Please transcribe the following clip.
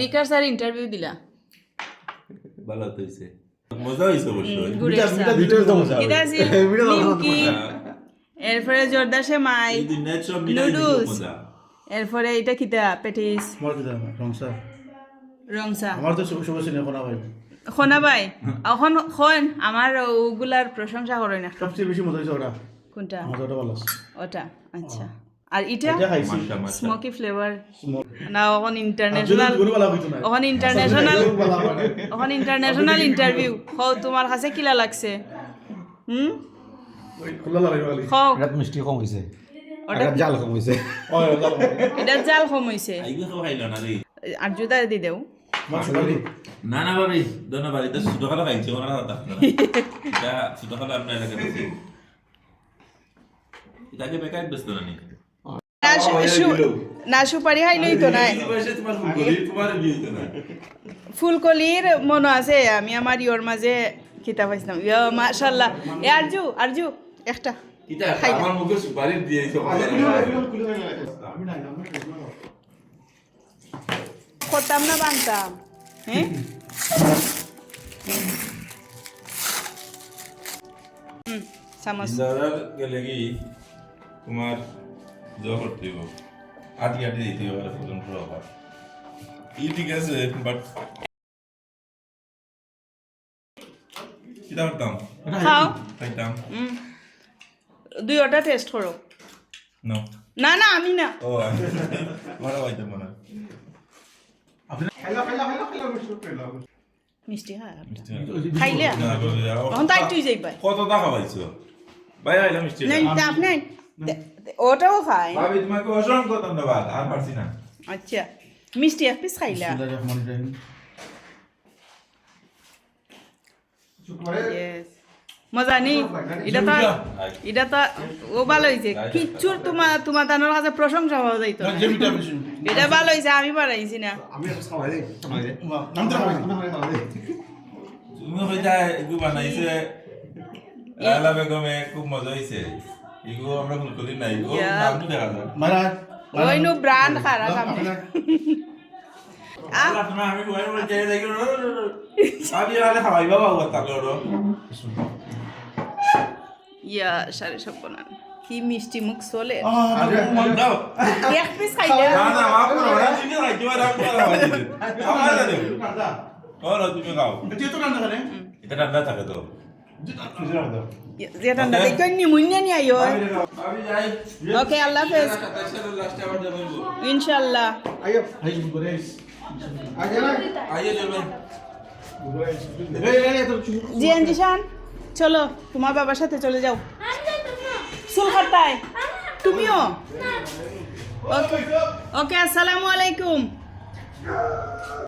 Liquor sir interview দিলা। ভালো হইছে। মজা হইছে অবশ্যই এরপরে জর্দা সেমাই নুডলস। এরপরে এটা কিতা? পেটিস। রংসা। রংসা। আমার তো শুভ শুভ সিনে কোনা ভাই। শোনা ভাই? এখন খন আমার ওগুলার প্রশংসা করে না সবচেয়ে বেশি মজা হয়েছে ওটা। কোনটা? ওটা ভালো ওটা আচ্ছা। আর এটা স্মোকি ফ্লেভার না যদি ইন্টারন্যাশনালগুলো ভালো হইতো না। এখন ইন্টারন্যাশনাল এখন ইন্টারন্যাশনাল ইন্টারভিউ হও তোমার কাছে কিলা লাগছে? হুম? মিষ্টি কম হয়েছে জাল কম হয়েছে এটা জাল কম হইছে। আর জুতা দি দেও। না না ভাবি খাইছে আপনার এলাকাতে এটাকে বেকার ব্যস্ত না? নি না সুপারি হাইলই তো নাই। ফুলকলির মনে আছে আমি আমার ইয়র মাঝে কিতাব পাইছিলাম। ইয়া মাশাল্লাহ। এ আরজু আরজু একটা। কিতা খাইলা। আমার মুখে সুপারি দিয়েছে করতাম না বানতাম। হ্যাঁ হুম, চামচ গেলে কি তোমার করতে হবে আটি আটি দিতে হবে করে আবার ই ঠিক আছে বাট কিতা করতাম খাও। খাইতাম দুই ওটা টেস্ট করো। নো। না না আমি না। ও ভালো খাইতাম মনে মিষ্টি হ্যাঁ খাইলে। তখন তাই তুই কত টাকা পাইছো ভাই আইলাম মিষ্টি। না আপনি ওটাও খাই ভাবি তোমাকে অসংখ্য ধন্যবাদ আর পারছি না। আচ্ছা মিষ্টি এক পিস খাইলা? মজা নি এটা তো এটা তো ও ভালো হয়েছে কিচ্ছুর তোমার তোমার তানোর কাছে প্রশংসা হওয়া যাইতো এটা ভালো হয়েছে আমি বানাইছি না। তুমি হইতা বানাইছে। লালা বেগমে খুব মজা হইছে। এগু আমরা ফুলকলি নাই ও Yeah. দেখা যায় ওই নো ব্রান্ড খারাপ সামনে আমি। ওই ওই যে দেখো আমি আলে খাওয়াই বাবা ও তাকলো ইয়া সাড়ে সব কি মিষ্টি মুখ চলে। এক পিস খাইলে না না মাফ করো না তুমি না তুমি খাও। এটা ঠান্ডা থাকে তো। যে ঠান্ডা দেখো নিমুনিয়া নি আইও আমি যাই ওকে আল্লাহ হাফেজ ইনশাআল্লাহ আইয়ে যাবেন জিয়ান জিশান চলো তোমার বাবার সাথে চলে যাও চুল কাটায় তুমিও ওকে ওকে আসসালামু আলাইকুম